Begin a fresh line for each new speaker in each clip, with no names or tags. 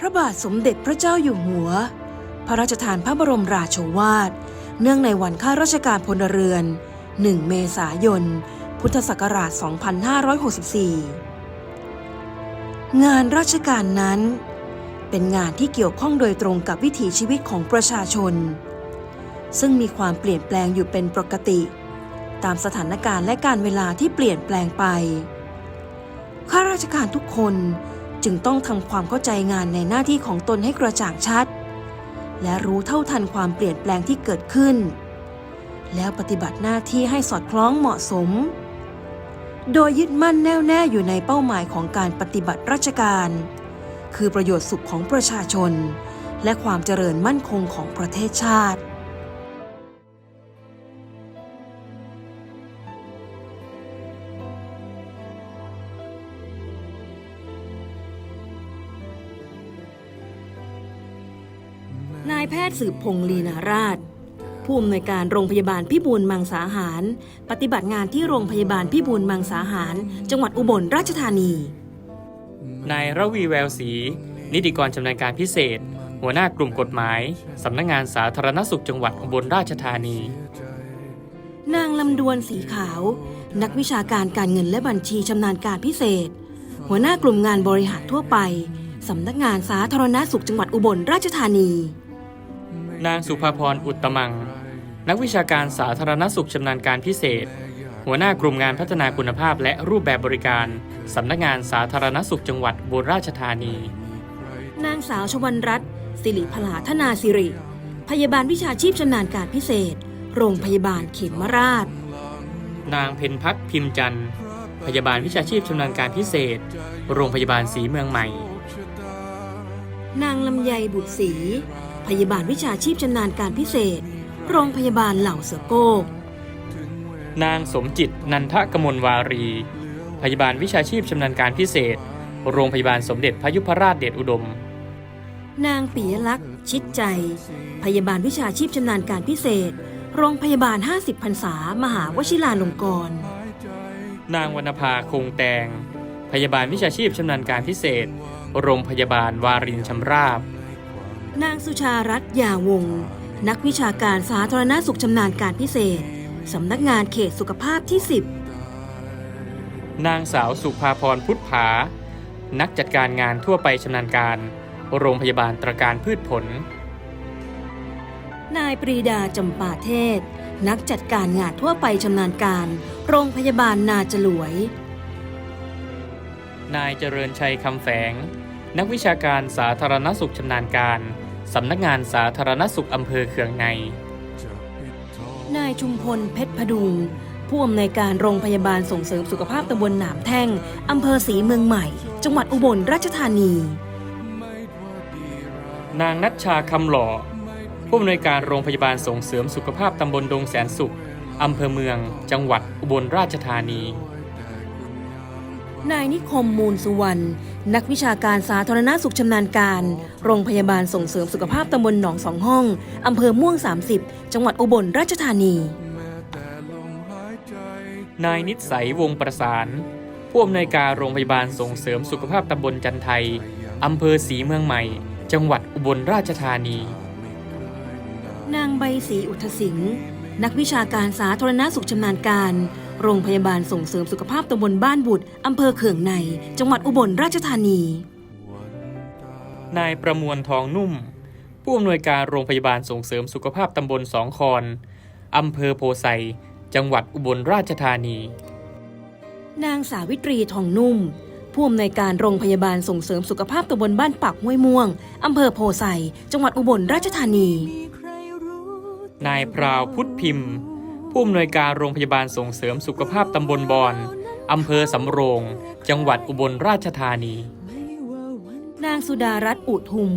พระบาทสมเด็จพระเจ้าอยู่หัว พระราชทานพระบรมราโชวาท เนื่องในวันข้าราชการพลเรือน 1 เมษายน พุทธศักราช 2564 งานราชการนั้น เป็นงานที่เกี่ยวข้องโดยตรงกับวิถีชีวิตของประชาชน ซึ่งมีความเปลี่ยนแปลงอยู่เป็นปกติ ตามสถานการณ์และการเวลาที่เปลี่ยนแปลงไปข้าราชการทุกคน จึงต้องทำความเข้าใจงานในหน้าที่ของตนให้กระจ่างชัด และรู้เท่าทันความเปลี่ยนแปลงที่เกิดขึ้น แล้วปฏิบัติหน้าที่ให้สอดคล้องเหมาะสม โดยยึดมั่นแน่วแน่อยู่ในเป้าหมายของการปฏิบัติราชการ คือประโยชน์สุขของประชาชน และความเจริญมั่นคงของประเทศชาติ แพทย์สืบพงศ์ลีนาราช ผู้อำนวยการโรงพยาบาลพิบูลมังสาหาร ปฏิบัติงานที่โรงพยาบาลพิบูลมังสาหาร จังหวัดอุบลราชธานี
นายระวีแววศรีนิติกรชำนาญการพิเศษ หัวหน้ากลุ่มกฎหมายสำนักงานสาธารณสุขจังหวัดอุบลราชธานี
นางลำดวนสีขาว นักวิชาการการเงินและบัญชีชำนาญการพิเศษ หัวหน้ากลุ่มงานบริหารทั่วไปสำนักงานสาธารณสุขจังหวัดอุบลราชธานี
นางสุภาพรอุตตมัง นักวิชาการสาธารณสุขชำนาญการพิเศษ หัวหน้ากลุ่มงานพัฒนาคุณภาพและรูปแบบบริการ สำนักงานสาธารณสุขจังหวัดอุบลราชธานี
นางสาวชวันรัตน์สิริพลาธนาสิริ พยาบาลวิชาชีพชำนาญการพิเศษ โรงพยาบาลเขมราช
นางเพนพักพิมพ์จันทร์ พยาบาลวิชาชีพชำนาญการพิเศษ โรงพยาบาลศรีเมืองใหม่
นางลำไยบุตรศรี พยาบาลวิชาชีพชำนาญการพิเศษ โรงพยาบาลเหล่าเสือโก้ก
นางสมจิตนันทกมลวารี พยาบาลวิชาชีพชำนาญการพิเศษ โรงพยาบาลสมเด็จพระยุพราชเดชอุดม
นางปิยลักษณ์ชิดใจ พยาบาลวิชาชีพชำนาญการพิเศษ โรงพยาบาล 50พรรษามหาวชิราลงกรณ์
นางวรรณภาคงแตง พยาบาลวิชาชีพชำนาญการพิเศษ โรงพยาบาลวารินชำราบ
นางสุชารัตน์ยาวงศ์นักวิชาการสาธารณสุขชำนาญการพิเศษ สำนักงานเขตสุขภาพที่
นางสาวสุภาพรพุทธผา นักจัดการงานทั่วไปชำนาญการ โรงพยาบาลตระการพืชผล
10 นายปรีดาจำปาเทศ นักจัดการงานทั่วไปชำนาญการ โรงพยาบาลนาจลวย
นายเจริญชัยคำแฝง นักวิชาการสาธารณสุขชำนาญการ สำนักงานสาธารณสุขอำเภอเคืองใน
นายชุมพลเพชรพดุง ผู้อำนวยการโรงพยาบาลส่งเสริมสุขภาพตำบลหนามแท่งอำเภอศรีเมืองใหม่ จังหวัดอุบลราชธานี
นางนัชชาคำหล่อ ผู้อำนวยการโรงพยาบาลส่งเสริมสุขภาพตำบลดงแสนสุขอำเภอเมือง จังหวัดอุบลราชธานี
นายนิคมมูลสุวรรณ นักวิชาการสาธารณสุขชำนาญการ โรงพยาบาลส่งเสริมสุขภาพตำบลหนองสองห้อง อำเภอม่วง 30 จังหวัดอุบลราชธานี
นายนิสัยวงศ์ประสาน ผู้อำนวยการโรงพยาบาลส่งเสริมสุขภาพตำบลจันไทย อำเภอศรีเมืองใหม่ จังหวัดอุบลราชธานี
นางใบศรีอุทสิงห์นักวิชาการสาธารณสุขชำนาญการ โรงพยาบาลส่งเสริมสุขภาพตำบลบ้านบุตรอำเภอเขื่องใน จังหวัดอุบลราชธานี
นายประมวลทองนุ่ม ผู้อำนวยการโรงพยาบาลส่งเสริมสุขภาพตำบลสองคอนอำเภอโพไซจังหวัดอุบลราชธานี
นางสาวิตรีทองนุ่ม ผู้อำนวยการโรงพยาบาลส่งเสริมสุขภาพตำบลบ้านปักห้วยม่วงอำเภอโพไซจังหวัดอุบลราชธานี
นายพราวพุทธพิมพ์ ผู้อำนวยการโรงพยาบาลส่งเสริมสุขภาพตำบลบอนอำเภอสำโรง จังหวัดอุบลราชธานี
นางสุดารัตน์อุทุม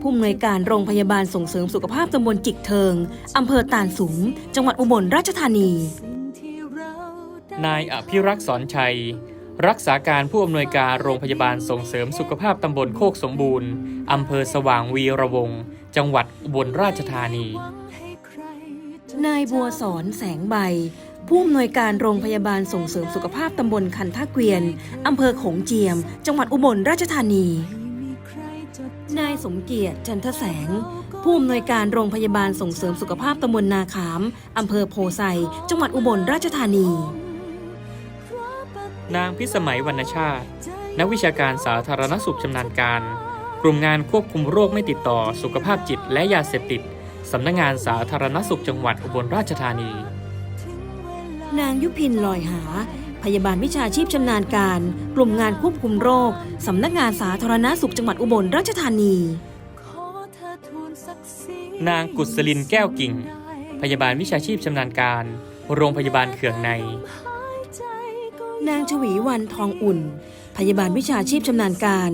ผู้อำนวยการโรงพยาบาลส่งเสริมสุขภาพตำบลจิกเทิงอำเภอตาลสุม จังหวัดอุบลราชธานี
นายอภิรักษ์สอนชัย รักษาการผู้อำนวยการโรงพยาบาลส่งเสริมสุขภาพตำบลโคกสมบูรณ์อำเภอสว่างวีระวง จังหวัดอุบลราชธานี
นายบัวสอนแสงใบ ผู้อำนวยการโรงพยาบาลส่งเสริมสุขภาพตำบลคันท่าเกวียน อำเภอโขงเจียม จังหวัดอุบลราชธานี นายสมเกียรติจันทแสง ผู้อำนวยการโรงพยาบาลส่งเสริมสุขภาพตำบลนาขาม อำเภอโพไซ จังหวัดอุบลราชธานี
นางพิสมัยวรรณชาติ นักวิชาการสาธารณสุขชำนาญการ กลุ่มงานควบคุมโรคไม่ติดต่อสุขภาพจิตและยาเสพติด สำนักงานสาธารณสุขจังหวัดอุบลราชธานี
นางยุพินลอยหา พยาบาลวิชาชีพชำนาญการ กลุ่มงานควบคุมโรค สำนักงานสาธารณสุขจังหวัดอุบลราชธานี
นางกุศลินแก้วกิ่ง พยาบาลวิชาชีพชำนาญการ โรงพยาบาลเขื่องใน
นางชวีวันทองอุ่น พยาบาลวิชาชีพชำนาญการ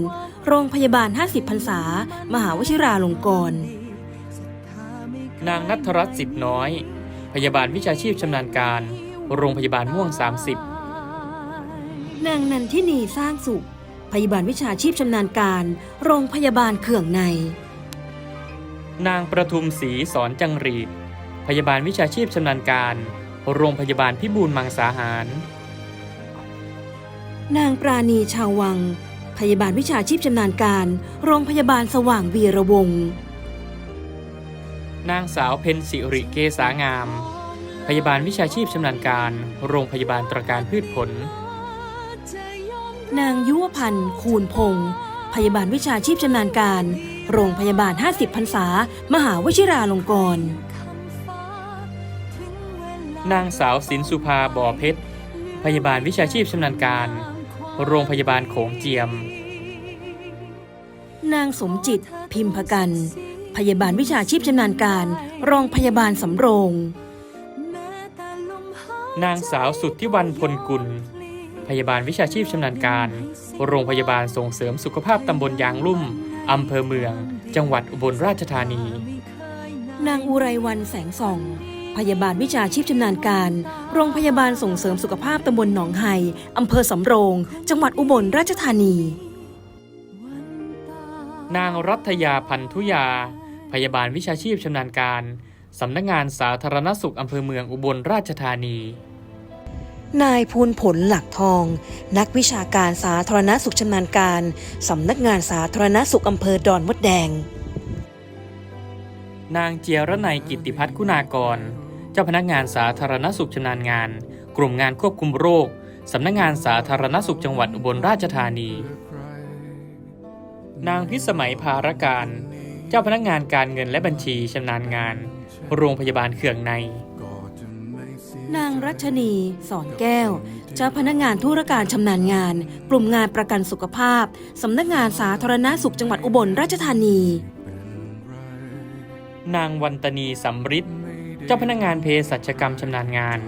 โรงพยาบาล 50พรรษา มหาวชิราลงกรณ์
นางนัทรัตน์สิบน้อย พยาบาลวิชาชีพชำนาญการ โรงพยาบาลม่วง30
นางนันทินีสร้างสุข พยาบาลวิชาชีพชำนาญการ โรงพยาบาลเขื่องใน
นางประทุมศรีสอนจังหรีดพยาบาลวิชาชีพชำนาญการ โรงพยาบาลพิบูลมังสาหาร
นางปราณีชาววัง พยาบาลวิชาชีพชำนาญการ โรงพยาบาลสว่างวีระวงศ์
นางสาวเพนสิริเกษางาม พยาบาลวิชาชีพชำนาญการ โรงพยาบาลตระการพืชผล
นางยุวพันธ์คูณพงศ์พยาบาลวิชาชีพชำนาญการ โรงพยาบาล 50พรรษา มหาวชิราลงกรณ์
นางสาวสินสุภาบ่อเพชร พยาบาลวิชาชีพชำนาญการ โรงพยาบาลโขงเจียม
นางสมจิต พิมพกัน พยาบาลวิชาชีพชำนาญการโรงพยาบาลสำโรง
นางสาวสุทธิวันพลกุล พยาบาลวิชาชีพชำนาญการ โรงพยาบาลส่งเสริมสุขภาพตำบลยางลุ่มอำเภอเมือง จังหวัดอุบลราชธานี
นางอุไรวันแสงส่อง พยาบาลวิชาชีพชำนาญการ โรงพยาบาลส่งเสริมสุขภาพตำบลหนองไฮอำเภอสำโรง จังหวัดอุบลราชธานี
นางรัตยาพันธุยา พยาบาลวิชาชีพชำนาญการ สำนักงานสาธารณสุขอำเภอเมืองอุบลราชธานี
นายภูลผลหลักทอง นักวิชาการสาธารณสุขชำนาญการ สำนักงานสาธารณสุขอำเภอดอนมดแดง
นางเจียรนัยกิตติพัฒน์คุณากร เจ้าพนักงานสาธารณสุขชำนาญงาน กลุ่มงานควบคุมโรคสำนักงานสาธารณสุขจังหวัดอุบลราชธานี นางพิสมัยภารการเจ้าพนักงานการเงินและบัญชีชำนาญงาน โรงพยาบาลเขื่องใน
นางรัชนีสอนแก้ว เจ้าพนักงานธุรการชำนาญงาน กลุ่มงานประกันสุขภาพ สำนักงานสาธารณสุขจังหวัดอุบลราชธานี
นางวันตนีสำริดเจ้าพนักงานเภสัชกรรมชำนาญงาน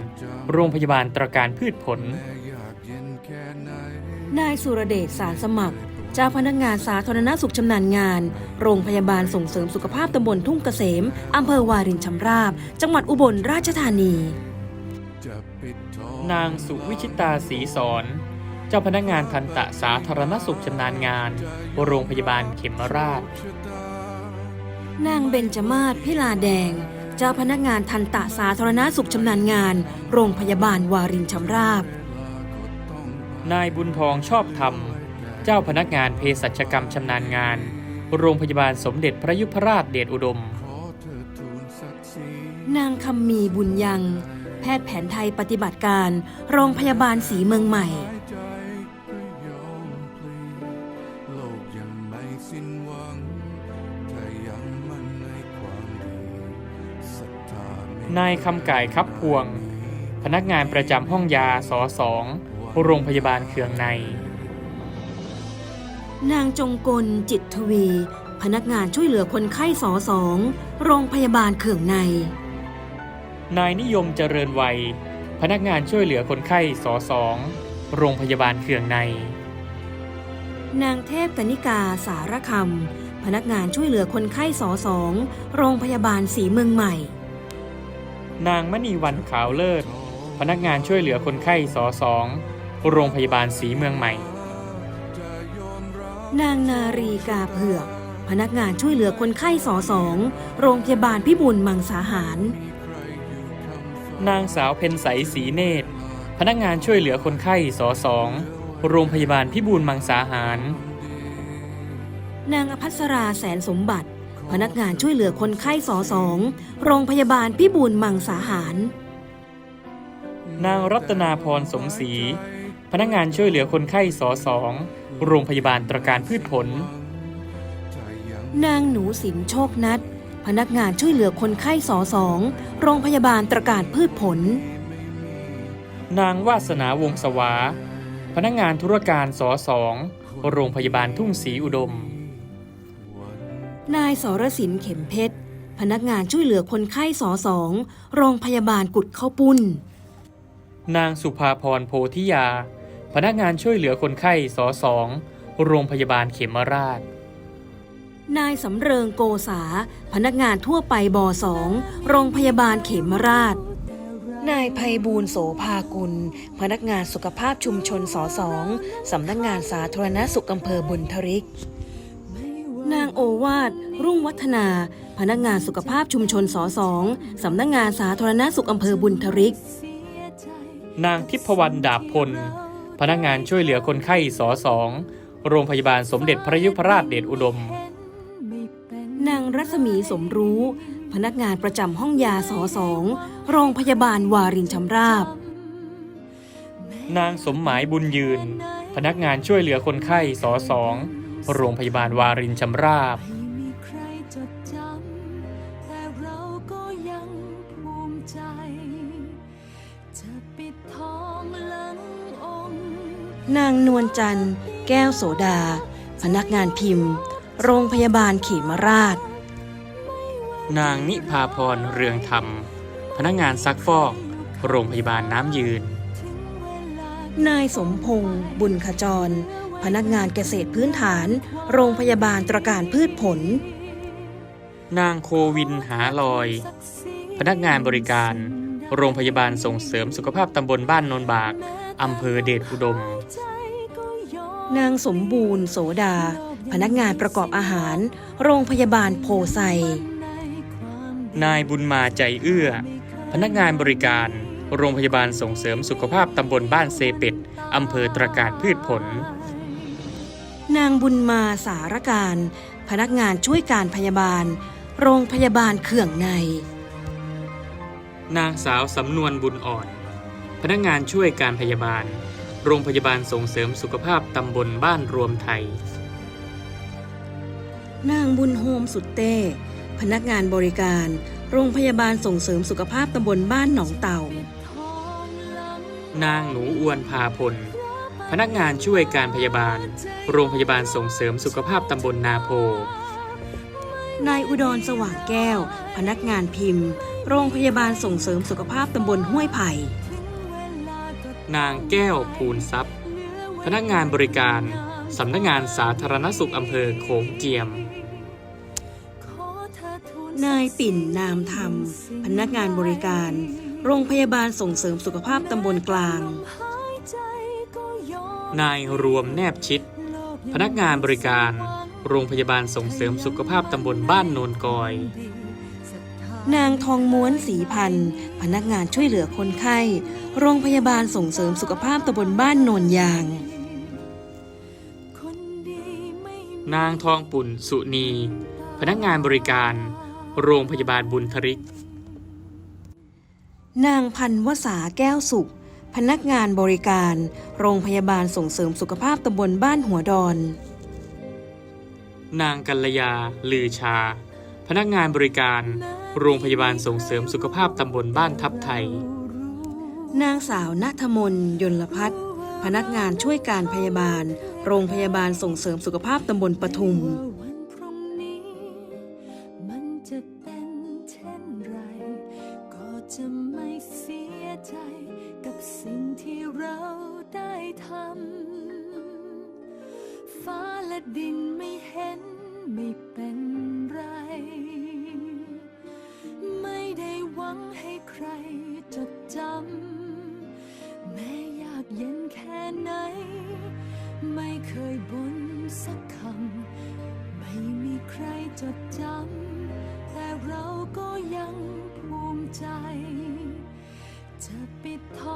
โรงพยาบาลตระการพืชผล
นายสุรเดชสารสมัคร เจ้าพนักงานสาธารณสุขชำนาญงาน โรงพยาบาลส่งเสริมสุขภาพตำบลทุ่งเกษมอำเภอวารินชำราบ จังหวัดอุบลราชธานี
นางสุวิชิตาศรีสอน เจ้าพนักงานทันตะสาธารณสุขชำนาญงาน โรงพยาบาลเขมราช
นางเบญจมาศพิลาแดง เจ้าพนักงานทันตะสาธารณสุขชำนาญงาน โรงพยาบาลวารินชำราบ
นายบุญทองชอบธรรม เจ้าพนักงานเภสัชกรรมชำนาญงาน โรงพยาบาลสมเด็จพระยุพราชเดชอุดม
นางคำมีบุญยัง แพทย์แผนไทยปฏิบัติการ โรงพยาบาลศรีเมืองใหม่
นายคำก่ายครับพวง พนักงานประจำห้องยาสอสองโรงพยาบาลเคืองใน
นางจงกลจิตทวี พนักงานช่วยเหลือคนไข้สอสองโรงพยาบาลเขื่องใน
นายนิยมเจริญวัย พนักงานช่วยเหลือคนไข้สอสองโรงพยาบาลเคืองใน
นางเทพกนิกาสารคำพนักงานช่วยเหลือคนไข้สอสองโรงพยาบาลศรีเมืองใหม่
นางมณีวันขาวเลิศ พนักงานช่วยเหลือคนไข้สอสองโรงพยาบาลศรีเมืองใหม่
นางนารีกาเผือก พนักงานช่วยเหลือคนไข้สอสองโรงพยาบาลพิบูลมังสาหาร
นางสาวเพนใสศรีเนตร พนักงานช่วยเหลือคนไข้สอสองโรงพยาบาลพิบูลมังสาหาร
นางอภัสราแสนสมบัติ พนักงานช่วยเหลือคนไข้สอสองโรงพยาบาลพิบูลมังสาหาร
นางรัตนาพรสมศรีพนักงานช่วยเหลือคนไข้สอสอง โรงพยาบาลตรการพืชผล
นางหนูสินโชคนัด พนักงานช่วยเหลือคนไข้สอสองโรงพยาบาลตรการพืชผล
นางวาสนาวงศ์สวา พนักงานธุรการสอสองโรงพยาบาลทุ่งศรีอุดม
นายสรสินเข็มเพชร พนักงานช่วยเหลือคนไข้สอสองโรงพยาบาลกุดข้าวปุ้น
นางสุภาพรโพธิยา พนักงานช่วยเหลือคนไข้สอสองโรงพยาบาลเขมราช
นายสำเริงโกษา พนักงานทั่วไปบสองโรงพยาบาลเขมราช นายภัยบูลย์โสภากุล พนักงานสุขภาพชุมชนสสองสำนักงานสาธารณสุขอำเภอบุญทริก นางโอวาทรุ่งวัฒนา พนักงานสุขภาพชุมชนสสองสำนักงานสาธารณสุขอำเภอบุญทริก
นางทิพวรรณดาบพล พนักงานช่วยเหลือคนไข้สอสองโรงพยาบาลสมเด็จพระยุพราชเดชอุดม
นางรัศมีสมรู้ พนักงานประจำห้องยาสอสองโรงพยาบาลวารินชำราบ
นางสมหมายบุญยืน พนักงานช่วยเหลือคนไข้สอสองโรงพยาบาลวารินชำราบ
นางนวลจันทร์ แก้วโสดา พนักงานพิมพ์ โรงพยาบาลเขมราช
นางนิพาพรเรืองธรรม พนักงานซักฟอก โรงพยาบาลน้ำยืน
นายสมพงษ์บุญขจร พนักงานเกษตรพื้นฐาน โรงพยาบาลตรการพืชผล
นางโควินหาลอย พนักงานบริการ โรงพยาบาลส่งเสริมสุขภาพตำบลบ้านโนนบาก อำเภอเดชอุดม
ใจก็ยอม
นางสมบูรณ์ โสดา พนักงานประกอบอาหาร โรงพยาบาลโพไซ
ในความดี
นายบุญมาใจเอื้อ พนักงานบริการ โรงพยาบาลส่งเสริมสุขภาพตำบลบ้านเซเป็ดอำเภอตรการพืชผล
นางบุญมาสารการ พนักงานช่วยการพยาบาล โรงพยาบาลเขื่องใน
นางสาวสำนวนบุญอ่อนพ นักงานช่วยการพยาบาล โรงพยาบาลส่งเสริมสุขภาพตำบลบ้านรวมไทย
นางบุญโฮมสุดเต้ พนักงานบริการ โรงพยาบาลส่งเสริมสุขภาพตำบลบ้านหนองเต่า
ทองหลัง
นางหนูอวนพาพล พนักงานช่วยการพยาบาล โรงพยาบาลส่งเสริมสุขภาพตำบลนาโพ
นายอุดรสว่างแก้ว พนักงานพิมพ์ โรงพยาบาลส่งเสริมสุขภาพตำบลห้วยไผ่
นางแก้วภูนทรัพย์ พนักงานบริการสำนักงานสาธารณสุขอำเภอโขงเจียม
ขอเธอทูล
นายปิ่นนามธรรม พนักงานบริการ โรงพยาบาลส่งเสริมสุขภาพตำบลกลาง
หายใจก็ยอม
นายรวมแนบชิด พนักงานบริการ โรงพยาบาลส่งเสริมสุขภาพตำบลบ้านโนนกอย
นางทองม้วนสีพันธ์พนักงานช่วยเหลือคนไข้ โรงพยาบาลส่งเสริมสุขภาพตำบลบ้านโนนยาง
คนดีไม่
นางทองปุ่นสุนี พนักงานบริการ โรงพยาบาลบุญทริก
นางพันวษาแก้วสุข พนักงานบริการ โรงพยาบาลส่งเสริมสุขภาพตำบลบ้านหัวดอน
นางกัลยาลือชา พนักงานบริการ โรงพยาบาลส่งเสริมสุขภาพตำบลบ้านทับไทย
นางสาวนัทมนยนลพัฒน์พนักงานช่วยการพยาบาล โรงพยาบาลส่งเสริมสุขภาพตำบลปทุม
วันพรุ่งนี้มันจะเป็นเช่นไรก็จะไม่เสียใจกับสิ่งที่เราได้ทำฟ้าและดินไม่เห็นไม่เป็น รจดจำ แม้ยากเย็นแค่ไหน ไม่เคยบ่นสักคำ ไม่มีใครจดจำ แต่เราก็ยังภูมิใจ จะปิดทอ